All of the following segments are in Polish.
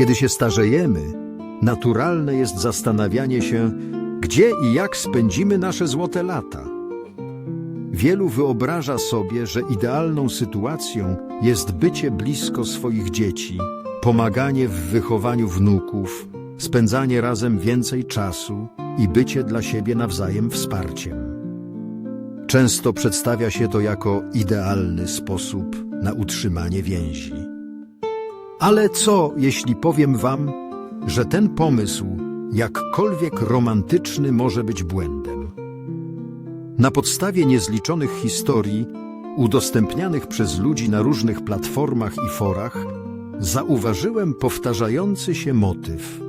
Kiedy się starzejemy, naturalne jest zastanawianie się, gdzie i jak spędzimy nasze złote lata. Wielu wyobraża sobie, że idealną sytuacją jest bycie blisko swoich dzieci, pomaganie w wychowaniu wnuków, spędzanie razem więcej czasu i bycie dla siebie nawzajem wsparciem. Często przedstawia się to jako idealny sposób na utrzymanie więzi. Ale co, jeśli powiem wam, że ten pomysł, jakkolwiek romantyczny, może być błędem? Na podstawie niezliczonych historii, udostępnianych przez ludzi na różnych platformach i forach, zauważyłem powtarzający się motyw.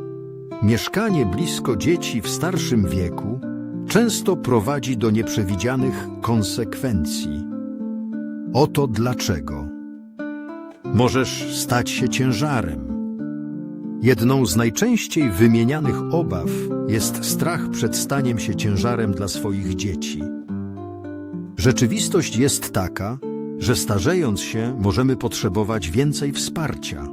Mieszkanie blisko dzieci w starszym wieku często prowadzi do nieprzewidzianych konsekwencji. Oto dlaczego. Możesz stać się ciężarem. Jedną z najczęściej wymienianych obaw jest strach przed staniem się ciężarem dla swoich dzieci. Rzeczywistość jest taka, że starzejąc się możemy potrzebować więcej wsparcia.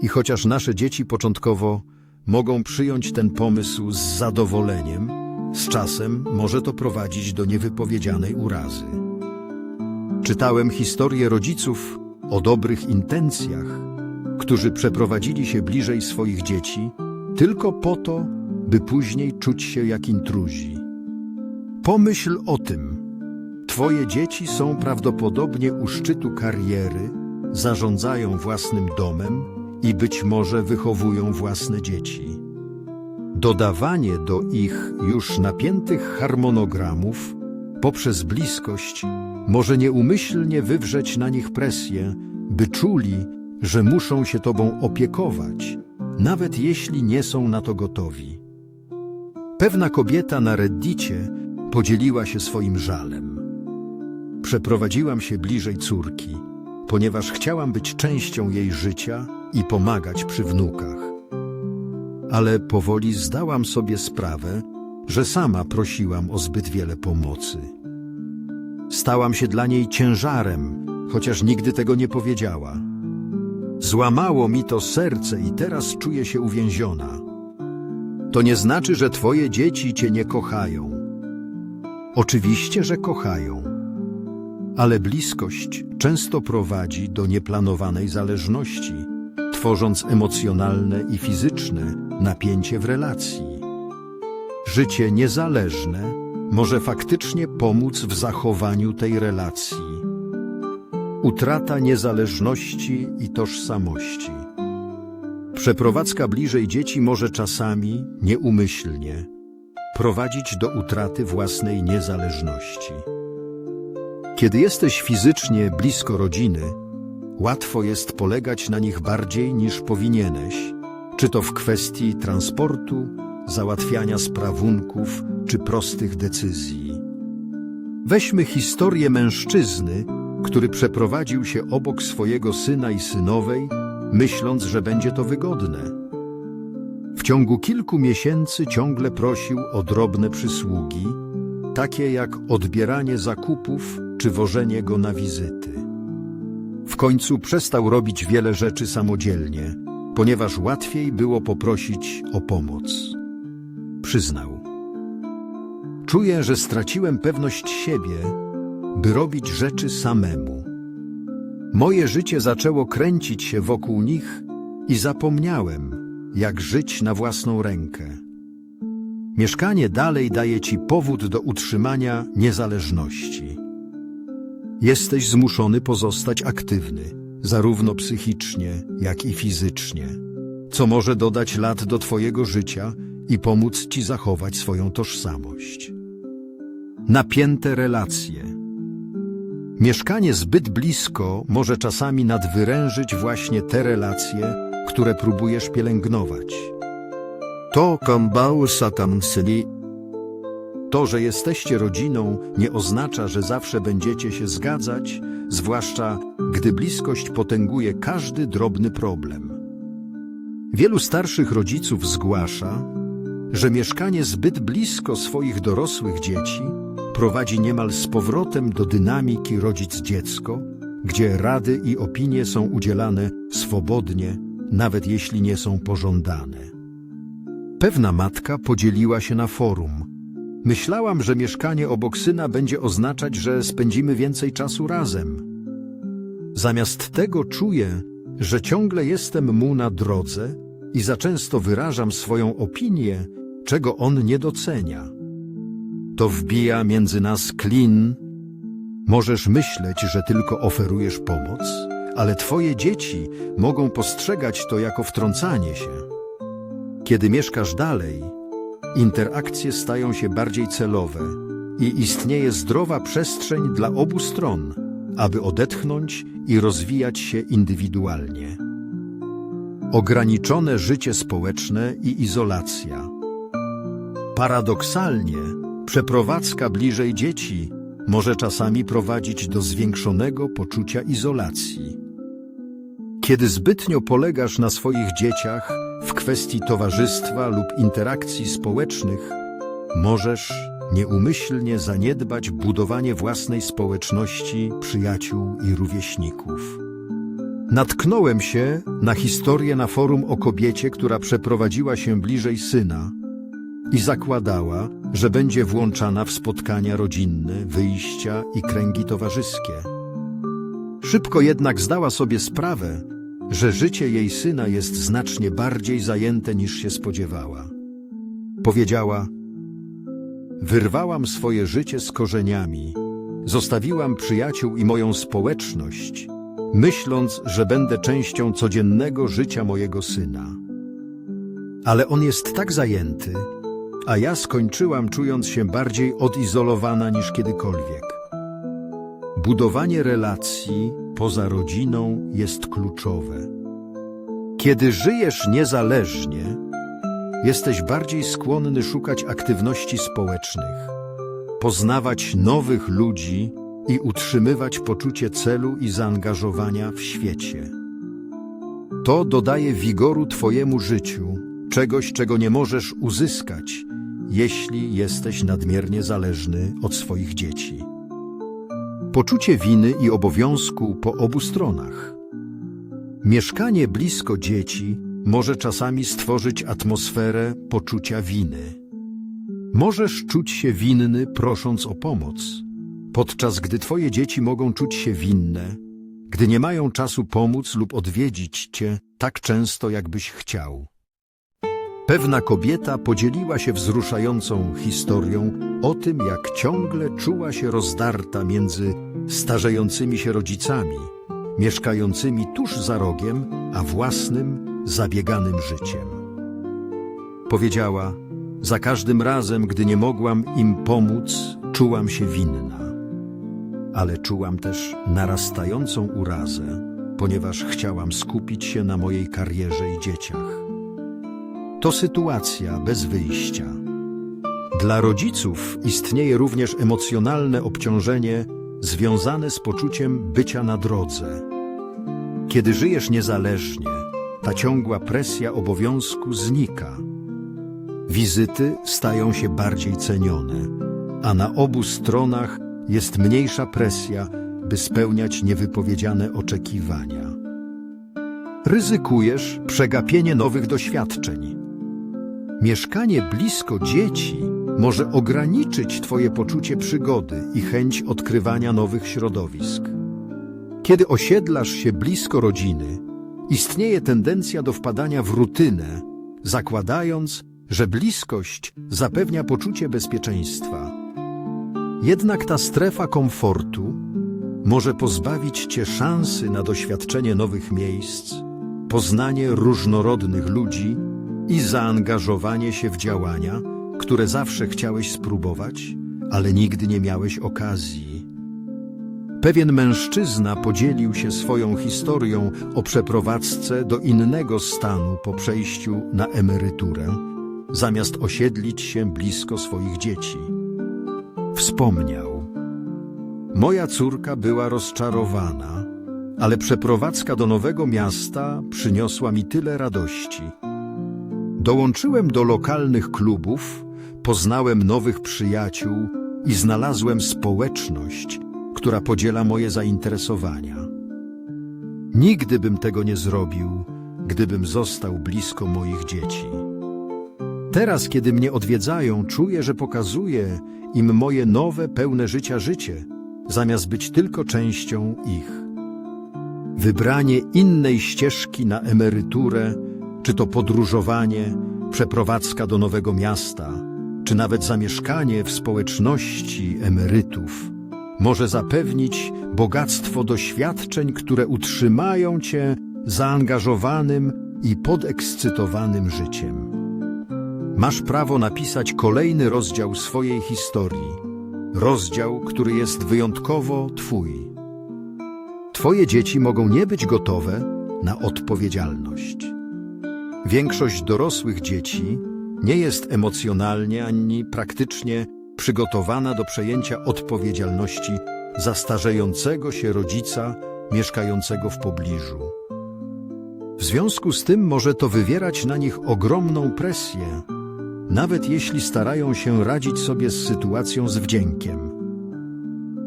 I chociaż nasze dzieci początkowo mogą przyjąć ten pomysł z zadowoleniem, z czasem może to prowadzić do niewypowiedzianej urazy. Czytałem historię rodziców o dobrych intencjach, którzy przeprowadzili się bliżej swoich dzieci tylko po to, by później czuć się jak intruzi. Pomyśl o tym. Twoje dzieci są prawdopodobnie u szczytu kariery, zarządzają własnym domem i być może wychowują własne dzieci. Dodawanie do ich już napiętych harmonogramów poprzez bliskość może nieumyślnie wywrzeć na nich presję, by czuli, że muszą się Tobą opiekować, nawet jeśli nie są na to gotowi. Pewna kobieta na Reddicie podzieliła się swoim żalem. Przeprowadziłam się bliżej córki, ponieważ chciałam być częścią jej życia i pomagać przy wnukach. Ale powoli zdałam sobie sprawę, że sama prosiłam o zbyt wiele pomocy. Stałam się dla niej ciężarem, chociaż nigdy tego nie powiedziała. Złamało mi to serce i teraz czuję się uwięziona. To nie znaczy, że twoje dzieci cię nie kochają. Oczywiście, że kochają. Ale bliskość często prowadzi do nieplanowanej zależności, tworząc emocjonalne i fizyczne napięcie w relacji. Życie niezależne może faktycznie pomóc w zachowaniu tej relacji. Utrata niezależności i tożsamości. Przeprowadzka bliżej dzieci może czasami, nieumyślnie, prowadzić do utraty własnej niezależności. Kiedy jesteś fizycznie blisko rodziny, łatwo jest polegać na nich bardziej niż powinieneś, czy to w kwestii transportu, załatwiania sprawunków czy prostych decyzji. Weźmy historię mężczyzny, który przeprowadził się obok swojego syna i synowej, myśląc, że będzie to wygodne. W ciągu kilku miesięcy ciągle prosił o drobne przysługi, takie jak odbieranie zakupów czy wożenie go na wizyty. W końcu przestał robić wiele rzeczy samodzielnie, ponieważ łatwiej było poprosić o pomoc. Przyznał. Czuję, że straciłem pewność siebie, by robić rzeczy samemu. Moje życie zaczęło kręcić się wokół nich i zapomniałem, jak żyć na własną rękę. Mieszkanie dalej daje ci powód do utrzymania niezależności. Jesteś zmuszony pozostać aktywny, zarówno psychicznie, jak i fizycznie, co może dodać lat do twojego życia i pomóc ci zachować swoją tożsamość. Napięte relacje. Mieszkanie zbyt blisko może czasami nadwyrężyć właśnie te relacje, które próbujesz pielęgnować. To kambał satan syli To, że jesteście rodziną, nie oznacza, że zawsze będziecie się zgadzać, zwłaszcza gdy bliskość potęguje każdy drobny problem. Wielu starszych rodziców zgłasza, że mieszkanie zbyt blisko swoich dorosłych dzieci prowadzi niemal z powrotem do dynamiki rodzic-dziecko, gdzie rady i opinie są udzielane swobodnie, nawet jeśli nie są pożądane. Pewna matka podzieliła się na forum. Myślałam, że mieszkanie obok syna będzie oznaczać, że spędzimy więcej czasu razem. Zamiast tego czuję, że ciągle jestem mu na drodze i za często wyrażam swoją opinię, czego on nie docenia. To wbija między nas klin. Możesz myśleć, że tylko oferujesz pomoc, ale twoje dzieci mogą postrzegać to jako wtrącanie się. Kiedy mieszkasz dalej, interakcje stają się bardziej celowe i istnieje zdrowa przestrzeń dla obu stron, aby odetchnąć i rozwijać się indywidualnie. Ograniczone życie społeczne i izolacja. Paradoksalnie, przeprowadzka bliżej dzieci może czasami prowadzić do zwiększonego poczucia izolacji. Kiedy zbytnio polegasz na swoich dzieciach w kwestii towarzystwa lub interakcji społecznych, możesz nieumyślnie zaniedbać budowanie własnej społeczności przyjaciół i rówieśników. Natknąłem się na historię na forum o kobiecie, która przeprowadziła się bliżej syna i zakładała, że będzie włączana w spotkania rodzinne, wyjścia i kręgi towarzyskie. Szybko jednak zdała sobie sprawę, że życie jej syna jest znacznie bardziej zajęte niż się spodziewała. Powiedziała: Wyrwałam swoje życie z korzeniami, zostawiłam przyjaciół i moją społeczność, myśląc, że będę częścią codziennego życia mojego syna. Ale on jest tak zajęty, a ja skończyłam czując się bardziej odizolowana niż kiedykolwiek. Budowanie relacji poza rodziną jest kluczowe. Kiedy żyjesz niezależnie, jesteś bardziej skłonny szukać aktywności społecznych, poznawać nowych ludzi i utrzymywać poczucie celu i zaangażowania w świecie. To dodaje wigoru Twojemu życiu, czegoś, czego nie możesz uzyskać, jeśli jesteś nadmiernie zależny od swoich dzieci. Poczucie winy i obowiązku po obu stronach. Mieszkanie blisko dzieci może czasami stworzyć atmosferę poczucia winy. Możesz czuć się winny, prosząc o pomoc, podczas gdy twoje dzieci mogą czuć się winne, gdy nie mają czasu pomóc lub odwiedzić cię tak często, jakbyś chciał. Pewna kobieta podzieliła się wzruszającą historią o tym, jak ciągle czuła się rozdarta między starzejącymi się rodzicami, mieszkającymi tuż za rogiem, a własnym, zabieganym życiem. Powiedziała, za każdym razem, gdy nie mogłam im pomóc, czułam się winna. Ale czułam też narastającą urazę, ponieważ chciałam skupić się na mojej karierze i dzieciach. To sytuacja bez wyjścia. Dla rodziców istnieje również emocjonalne obciążenie związane z poczuciem bycia na drodze. Kiedy żyjesz niezależnie, ta ciągła presja obowiązku znika. Wizyty stają się bardziej cenione, a na obu stronach jest mniejsza presja, by spełniać niewypowiedziane oczekiwania. Ryzykujesz przegapienie nowych doświadczeń. Mieszkanie blisko dzieci może ograniczyć Twoje poczucie przygody i chęć odkrywania nowych środowisk. Kiedy osiedlasz się blisko rodziny, istnieje tendencja do wpadania w rutynę, zakładając, że bliskość zapewnia poczucie bezpieczeństwa. Jednak ta strefa komfortu może pozbawić Cię szansy na doświadczenie nowych miejsc, poznanie różnorodnych ludzi i zaangażowanie się w działania, które zawsze chciałeś spróbować, ale nigdy nie miałeś okazji. Pewien mężczyzna podzielił się swoją historią o przeprowadzce do innego stanu po przejściu na emeryturę, zamiast osiedlić się blisko swoich dzieci. Wspomniał. Moja córka była rozczarowana, ale przeprowadzka do nowego miasta przyniosła mi tyle radości. Dołączyłem do lokalnych klubów, poznałem nowych przyjaciół i znalazłem społeczność, która podziela moje zainteresowania. Nigdy bym tego nie zrobił, gdybym został blisko moich dzieci. Teraz, kiedy mnie odwiedzają, czuję, że pokazuję im moje nowe, pełne życia życie, zamiast być tylko częścią ich. Wybranie innej ścieżki na emeryturę, czy to podróżowanie, przeprowadzka do nowego miasta, czy nawet zamieszkanie w społeczności emerytów, może zapewnić bogactwo doświadczeń, które utrzymają cię zaangażowanym i podekscytowanym życiem. Masz prawo napisać kolejny rozdział swojej historii, rozdział, który jest wyjątkowo Twój. Twoje dzieci mogą nie być gotowe na odpowiedzialność. Większość dorosłych dzieci nie jest emocjonalnie ani praktycznie przygotowana do przejęcia odpowiedzialności za starzejącego się rodzica mieszkającego w pobliżu. W związku z tym może to wywierać na nich ogromną presję, nawet jeśli starają się radzić sobie z sytuacją z wdziękiem.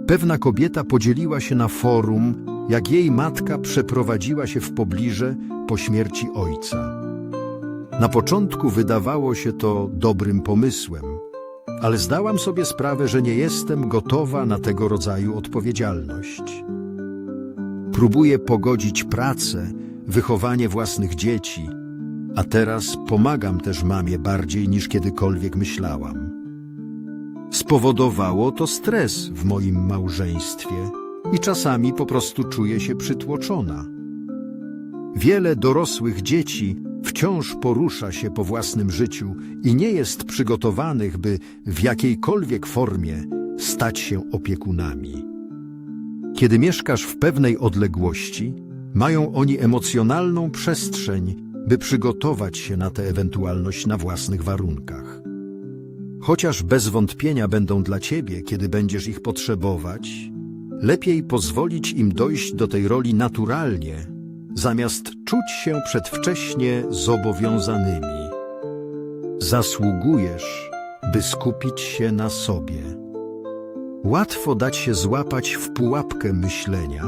Pewna kobieta podzieliła się na forum, jak jej matka przeprowadziła się w pobliże po śmierci ojca. Na początku wydawało się to dobrym pomysłem, ale zdałam sobie sprawę, że nie jestem gotowa na tego rodzaju odpowiedzialność. Próbuję pogodzić pracę, wychowanie własnych dzieci, a teraz pomagam też mamie bardziej niż kiedykolwiek myślałam. Spowodowało to stres w moim małżeństwie i czasami po prostu czuję się przytłoczona. Wiele dorosłych dzieci wciąż porusza się po własnym życiu i nie jest przygotowanych, by w jakiejkolwiek formie stać się opiekunami. Kiedy mieszkasz w pewnej odległości, mają oni emocjonalną przestrzeń, by przygotować się na tę ewentualność na własnych warunkach. Chociaż bez wątpienia będą dla ciebie, kiedy będziesz ich potrzebować, lepiej pozwolić im dojść do tej roli naturalnie, zamiast czuć się przedwcześnie zobowiązanymi. Zasługujesz, by skupić się na sobie. Łatwo dać się złapać w pułapkę myślenia,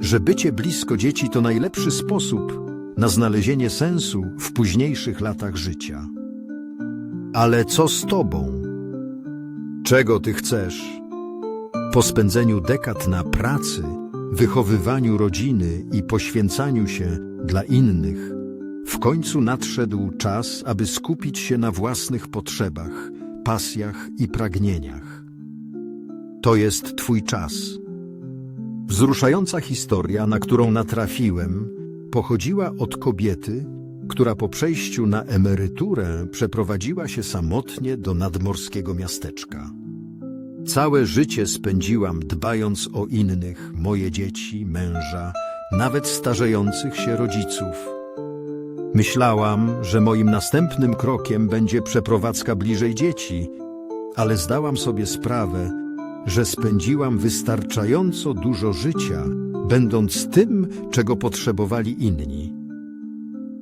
że bycie blisko dzieci to najlepszy sposób na znalezienie sensu w późniejszych latach życia. Ale co z tobą? Czego ty chcesz? Po spędzeniu dekad na pracy, wychowywaniu rodziny i poświęcaniu się dla innych, w końcu nadszedł czas, aby skupić się na własnych potrzebach, pasjach i pragnieniach. To jest twój czas. Wzruszająca historia, na którą natrafiłem, pochodziła od kobiety, która po przejściu na emeryturę przeprowadziła się samotnie do nadmorskiego miasteczka. Całe życie spędziłam dbając o innych, moje dzieci, męża, nawet starzejących się rodziców. Myślałam, że moim następnym krokiem będzie przeprowadzka bliżej dzieci, ale zdałam sobie sprawę, że spędziłam wystarczająco dużo życia, będąc tym, czego potrzebowali inni.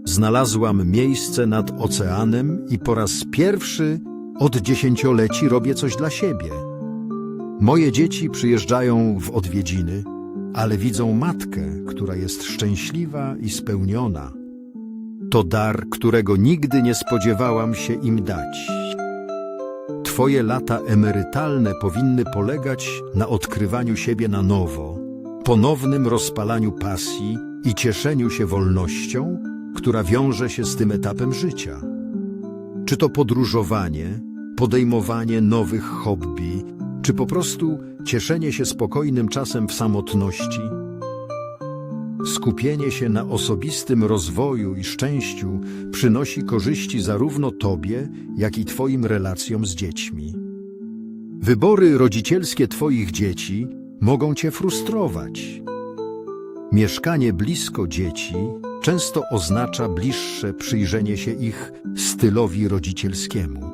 Znalazłam miejsce nad oceanem i po raz pierwszy od dziesięcioleci robię coś dla siebie. Moje dzieci przyjeżdżają w odwiedziny, ale widzą matkę, która jest szczęśliwa i spełniona. To dar, którego nigdy nie spodziewałam się im dać. Twoje lata emerytalne powinny polegać na odkrywaniu siebie na nowo, ponownym rozpalaniu pasji i cieszeniu się wolnością, która wiąże się z tym etapem życia. Czy to podróżowanie, podejmowanie nowych hobby, czy po prostu cieszenie się spokojnym czasem w samotności? Skupienie się na osobistym rozwoju i szczęściu przynosi korzyści zarówno Tobie, jak i Twoim relacjom z dziećmi. Wybory rodzicielskie Twoich dzieci mogą Cię frustrować. Mieszkanie blisko dzieci często oznacza bliższe przyjrzenie się ich stylowi rodzicielskiemu.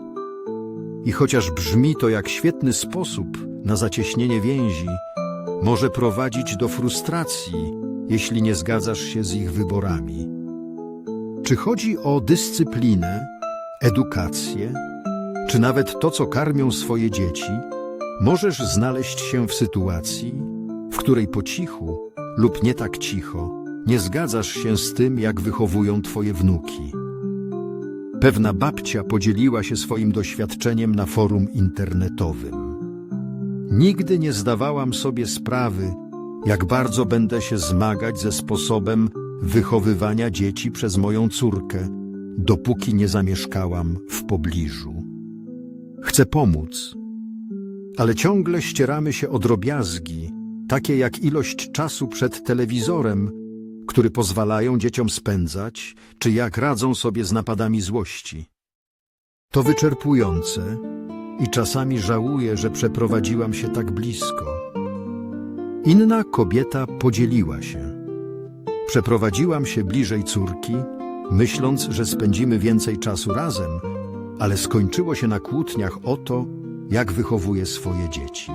I chociaż brzmi to jak świetny sposób na zacieśnienie więzi, może prowadzić do frustracji, jeśli nie zgadzasz się z ich wyborami. Czy chodzi o dyscyplinę, edukację, czy nawet to, co karmią swoje dzieci, możesz znaleźć się w sytuacji, w której po cichu lub nie tak cicho nie zgadzasz się z tym, jak wychowują twoje wnuki. Pewna babcia podzieliła się swoim doświadczeniem na forum internetowym. Nigdy nie zdawałam sobie sprawy, jak bardzo będę się zmagać ze sposobem wychowywania dzieci przez moją córkę, dopóki nie zamieszkałam w pobliżu. Chcę pomóc, ale ciągle ścieramy się o drobiazgi, takie jak ilość czasu przed telewizorem, który pozwalają dzieciom spędzać, czy jak radzą sobie z napadami złości. To wyczerpujące i czasami żałuję, że przeprowadziłam się tak blisko. Inna kobieta podzieliła się. Przeprowadziłam się bliżej córki, myśląc, że spędzimy więcej czasu razem, ale skończyło się na kłótniach o to, jak wychowuję swoje dzieci.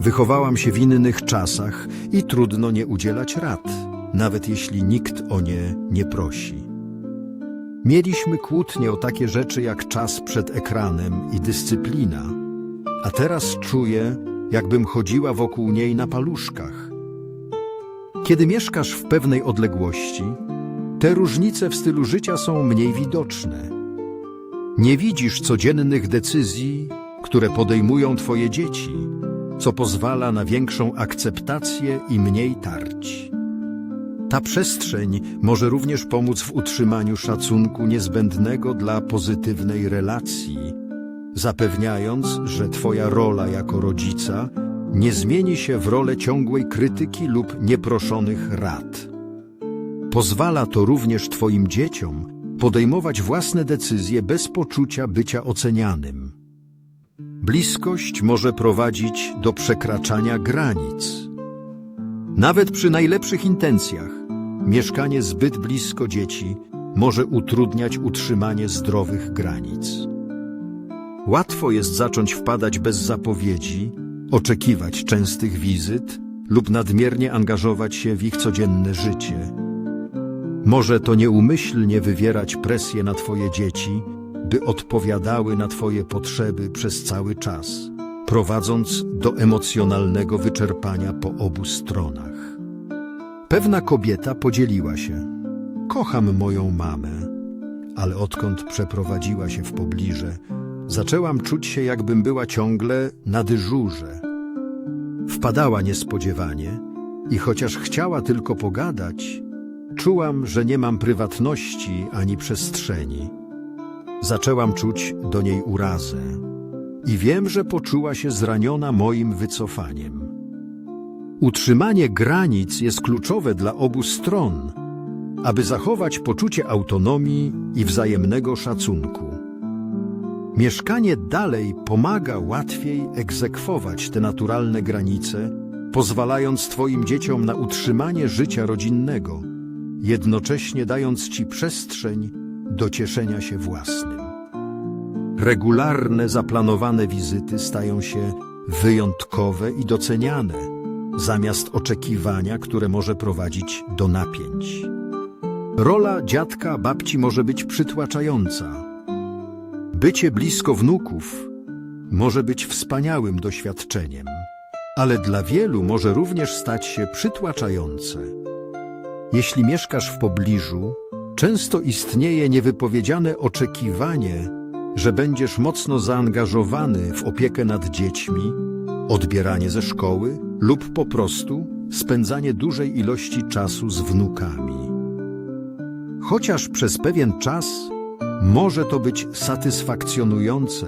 Wychowałam się w innych czasach i trudno nie udzielać rad, nawet jeśli nikt o nie nie prosi. Mieliśmy kłótnie o takie rzeczy jak czas przed ekranem i dyscyplina, a teraz czuję, jakbym chodziła wokół niej na paluszkach. Kiedy mieszkasz w pewnej odległości, te różnice w stylu życia są mniej widoczne. Nie widzisz codziennych decyzji, które podejmują twoje dzieci, co pozwala na większą akceptację i mniej tarć. Ta przestrzeń może również pomóc w utrzymaniu szacunku niezbędnego dla pozytywnej relacji, zapewniając, że Twoja rola jako rodzica nie zmieni się w rolę ciągłej krytyki lub nieproszonych rad. Pozwala to również Twoim dzieciom podejmować własne decyzje bez poczucia bycia ocenianym. Bliskość może prowadzić do przekraczania granic. Nawet przy najlepszych intencjach, mieszkanie zbyt blisko dzieci może utrudniać utrzymanie zdrowych granic. Łatwo jest zacząć wpadać bez zapowiedzi, oczekiwać częstych wizyt lub nadmiernie angażować się w ich codzienne życie. Może to nieumyślnie wywierać presję na Twoje dzieci, by odpowiadały na Twoje potrzeby przez cały czas, prowadząc do emocjonalnego wyczerpania po obu stronach. Pewna kobieta podzieliła się. Kocham moją mamę, ale odkąd przeprowadziła się w pobliże, zaczęłam czuć się, jakbym była ciągle na dyżurze. Wpadała niespodziewanie i chociaż chciała tylko pogadać, czułam, że nie mam prywatności ani przestrzeni. Zaczęłam czuć do niej urazę i wiem, że poczuła się zraniona moim wycofaniem. Utrzymanie granic jest kluczowe dla obu stron, aby zachować poczucie autonomii i wzajemnego szacunku. Mieszkanie dalej pomaga łatwiej egzekwować te naturalne granice, pozwalając Twoim dzieciom na utrzymanie życia rodzinnego, jednocześnie dając Ci przestrzeń do cieszenia się własnym. Regularne, zaplanowane wizyty stają się wyjątkowe i doceniane, zamiast oczekiwania, które może prowadzić do napięć. Rola dziadka, babci może być przytłaczająca. Bycie blisko wnuków może być wspaniałym doświadczeniem, ale dla wielu może również stać się przytłaczające. Jeśli mieszkasz w pobliżu, często istnieje niewypowiedziane oczekiwanie, że będziesz mocno zaangażowany w opiekę nad dziećmi, odbieranie ze szkoły lub po prostu spędzanie dużej ilości czasu z wnukami. Chociaż przez pewien czas może to być satysfakcjonujące,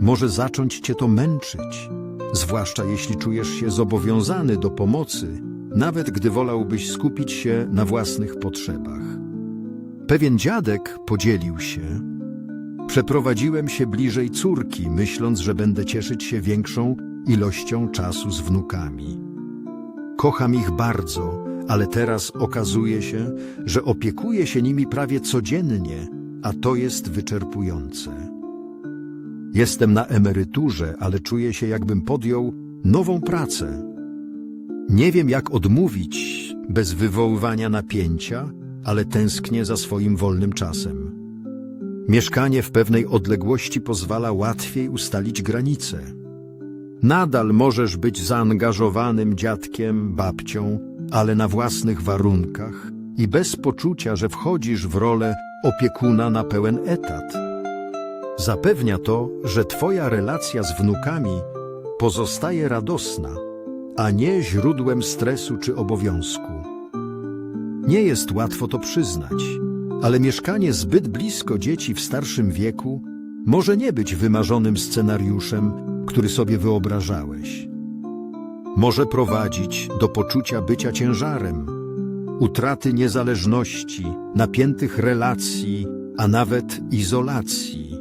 może zacząć cię to męczyć, zwłaszcza jeśli czujesz się zobowiązany do pomocy, nawet gdy wolałbyś skupić się na własnych potrzebach. Pewien dziadek podzielił się. Przeprowadziłem się bliżej córki, myśląc, że będę cieszyć się większą ilością czasu z wnukami. Kocham ich bardzo, ale teraz okazuje się, że opiekuję się nimi prawie codziennie, a to jest wyczerpujące. Jestem na emeryturze, ale czuję się, jakbym podjął nową pracę. Nie wiem, jak odmówić bez wywoływania napięcia, ale tęsknię za swoim wolnym czasem. Mieszkanie w pewnej odległości pozwala łatwiej ustalić granice. Nadal możesz być zaangażowanym dziadkiem, babcią, ale na własnych warunkach i bez poczucia, że wchodzisz w rolę opiekuna na pełen etat. Zapewnia to, że Twoja relacja z wnukami pozostaje radosna, a nie źródłem stresu czy obowiązku. Nie jest łatwo to przyznać, ale mieszkanie zbyt blisko dzieci w starszym wieku może nie być wymarzonym scenariuszem, który sobie wyobrażałeś. Może prowadzić do poczucia bycia ciężarem, utraty niezależności, napiętych relacji, a nawet izolacji.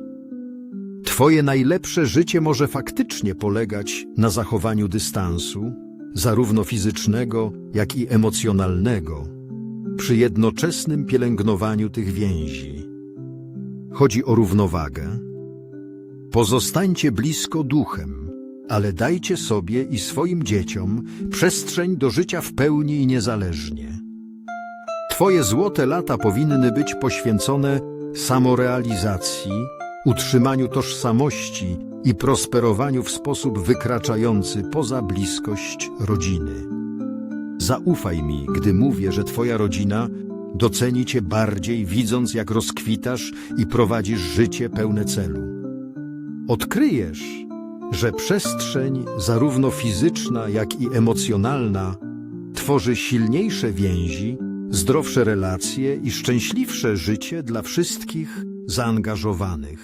Twoje najlepsze życie może faktycznie polegać na zachowaniu dystansu, zarówno fizycznego, jak i emocjonalnego, przy jednoczesnym pielęgnowaniu tych więzi. Chodzi o równowagę. Pozostańcie blisko duchem, ale dajcie sobie i swoim dzieciom przestrzeń do życia w pełni i niezależnie. Twoje złote lata powinny być poświęcone samorealizacji, utrzymaniu tożsamości i prosperowaniu w sposób wykraczający poza bliskość rodziny. Zaufaj mi, gdy mówię, że Twoja rodzina doceni Cię bardziej, widząc jak rozkwitasz i prowadzisz życie pełne celu. Odkryjesz, że przestrzeń, zarówno fizyczna, jak i emocjonalna, tworzy silniejsze więzi, zdrowsze relacje i szczęśliwsze życie dla wszystkich zaangażowanych.